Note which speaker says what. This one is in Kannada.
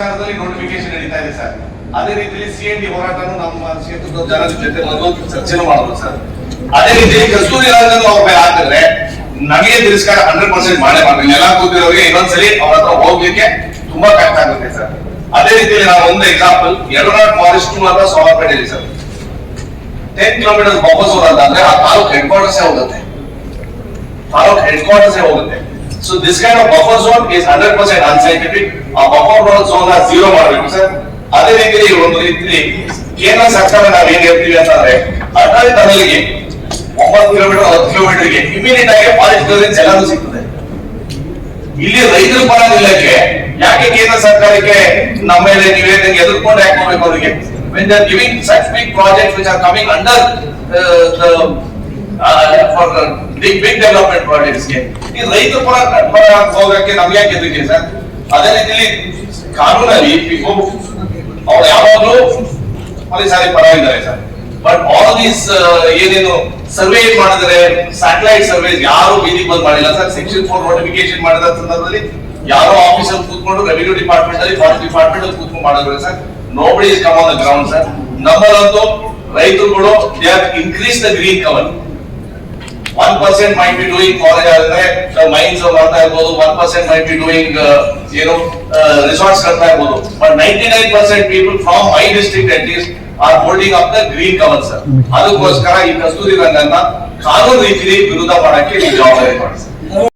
Speaker 1: ನೋಟಿಫಿಕೇಶನ್ ನಡೀತಾ ಇದೆ ಸರ್. ಅದೇ ರೀತಿಯಲ್ಲಿ ಸಿ ಎನ್ ಡಿ ಹೋರಾಟನು ನಮ್ಮ ಜನರ ಜೊತೆ ಮೊದಲು ಚರ್ಚೆನೂ ಮಾಡೋದು ಸರ್. ಅದೇ ರೀತಿ ಕಸ್ತೂರಿ ರಾಜನ್ ಅವ್ರ ಮೇಲೆ ಹಾಕಿದ್ರೆ ನಮಗೆ ತಿರಸ್ಕಾರ ಹಂಡ್ರೆಡ್ ಪರ್ಸೆಂಟ್ ಮಾಡೇ ಮಾಡ್ತೀವಿ ಎಲ್ಲ ಕೂತಿರೋರಿಗೆ ಇನ್ನೊಂದ್ಸಲಿ ಅವ್ರ ಹತ್ರ ಹೋಗ್ಲಿಕ್ಕೆ ತುಂಬಾ ಕಷ್ಟ ಆಗುತ್ತೆ ಸರ್. ಅದೇ ರೀತಿಯಲ್ಲಿ ನಾವು ಒಂದು ಎಕ್ಸಾಂಪಲ್ ಯಡನಾಡ್ ಫಾರೆಸ್ಟ್ ಅಂತ ಸೋಲಾಪೇಟೆ ಇದೆ ಸರ್. ಟೆನ್ ಕಿಲೋಮೀಟರ್ ವಾಪಸ್ ಹೋದಂದ್ರೆ ಆ ತಾಲೂಕ್ ಹೆಡ್ ಕ್ವಾರ್ಟರ್ಸೇ ಹೋಗುತ್ತೆ. ತಾಲೂಕ್ ಹೆಡ್ ಕ್ವಾರ್ಟರ್ಸೇ ಹೋಗುತ್ತೆ. So this kind of buffer zone is hundred percent unscientific ಆ ಬಫರ್ ಝೋನ್ ಜೀರೋ ಮಾಡಬೇಕು ಸರ್ ಅದೇ ರೀತಿ ಒಂದು ರೀತಿ ಕೇಂದ್ರ ಸರ್ಕಾರ ನಾವು ಏನ್ ಹೇಳ್ತೀವಿ ಅಂತಂದ್ರೆ ಅಟಲ್ ಟನಲ್ಗೆ ಒಂಬತ್ತು ಕಿಲೋಮೀಟರ್ ಹತ್ತು ಕಿಲೋಮೀಟರ್ಗೆ ಇಮಿಡಿಯೇಟ್ ಆಗಿ ಫಾರೆಸ್ಟ್ ಕ್ಲಿಯರೆನ್ಸ್ ಎಲ್ಲಾನು ಸಿಗ್ತದೆ. ಇಲ್ಲಿ ರೈತರು ಪರ ನಿಲ್ಲಕ್ಕೆ ಯಾಕೆ ಕೇಂದ್ರ ಸರ್ಕಾರಕ್ಕೆ ನಮ್ಮ ಮೇಲೆ ನಿವೇದನೆ ಎದುರ್ಕೊಂಡು ಯಾಕೆ ಹೋಗ್ಬೇಕು ಅವರಿಗೆ? When they giving such big projects which are coming under uh, the uh, big big development ಪ್ರಾಜೆಕ್ಟ್ಸ್ಗೆ ಈ ರೈತ ಪರ ಹೋಗಕ್ಕೆ ನಮ್ಗೆ ಯಾಕೆ ಎದಕ್ಕೆ ಸರ್? ಅದೇ ರೀತಿಯಲ್ಲಿ ಕಾನೂನಲ್ಲಿ ಅವ್ರು ಯಾವಾಗಲೂ ಪೊಲೀಸರಿ ಪರ ಇದ್ದಾರೆ ಸರ್. ಬಟ್ ಆಲ್ ದೀಸ್ ಏನೇನು ಸರ್ವೆ ಮಾಡಿದ್ರೆ ಸ್ಯಾಟಲೈಟ್ ಸರ್ವೆ ಯಾರು ಬೀದಿ ಬಂದ್ ಮಾಡಿಲ್ಲ ಸರ್. ಸೆಕ್ಷನ್ ಫೋರ್ ನೋಟಿಫಿಕೇಶನ್ ಮಾಡಿದ ಸಂದರ್ಭದಲ್ಲಿ ಯಾರೋ ಆಫೀಸರ್ ಕೂತ್ಕೊಂಡು ರೆವಿನ್ಯೂ ಡಿಪಾರ್ಟ್ಮೆಂಟ್ ಅಲ್ಲಿ ಫಾರೆಸ್ಟ್ ಡಿಪಾರ್ಟ್ಮೆಂಟ್ ಅಲ್ಲಿ ಕೂತ್ಕೊಂಡು ಮಾಡಿದ್ರು sir. Nobody is come on the ground sir ನಮ್ಮಲ್ಲಂತೂ ರೈತರುಗಳು they are increase the green cover one percent might be doing college ಆದ್ರೆ ಮೈನ್ಸ್ ಮಾಡ್ತಾ ಇರ್ಬೋದು one percent might be doing ಏನು ರಿಸಾರ್ಟ್ಸ್ ಕಟ್ತಾ ಇರ್ಬೋದು but ninety nine percent people from my district at least are holding up the green cover sir ಅದಕ್ಕೋಸ್ಕರ ಈ ಕಸ್ತೂರಿ ರಂಗನ್ನ ಕಾನೂನು ರೀತಿಯಲ್ಲಿ ವಿರುದ್ಧ ಮಾಡಕ್ಕೆ ಜವಾಬ್ದಾರಿ ಮಾಡಿ ಸರ್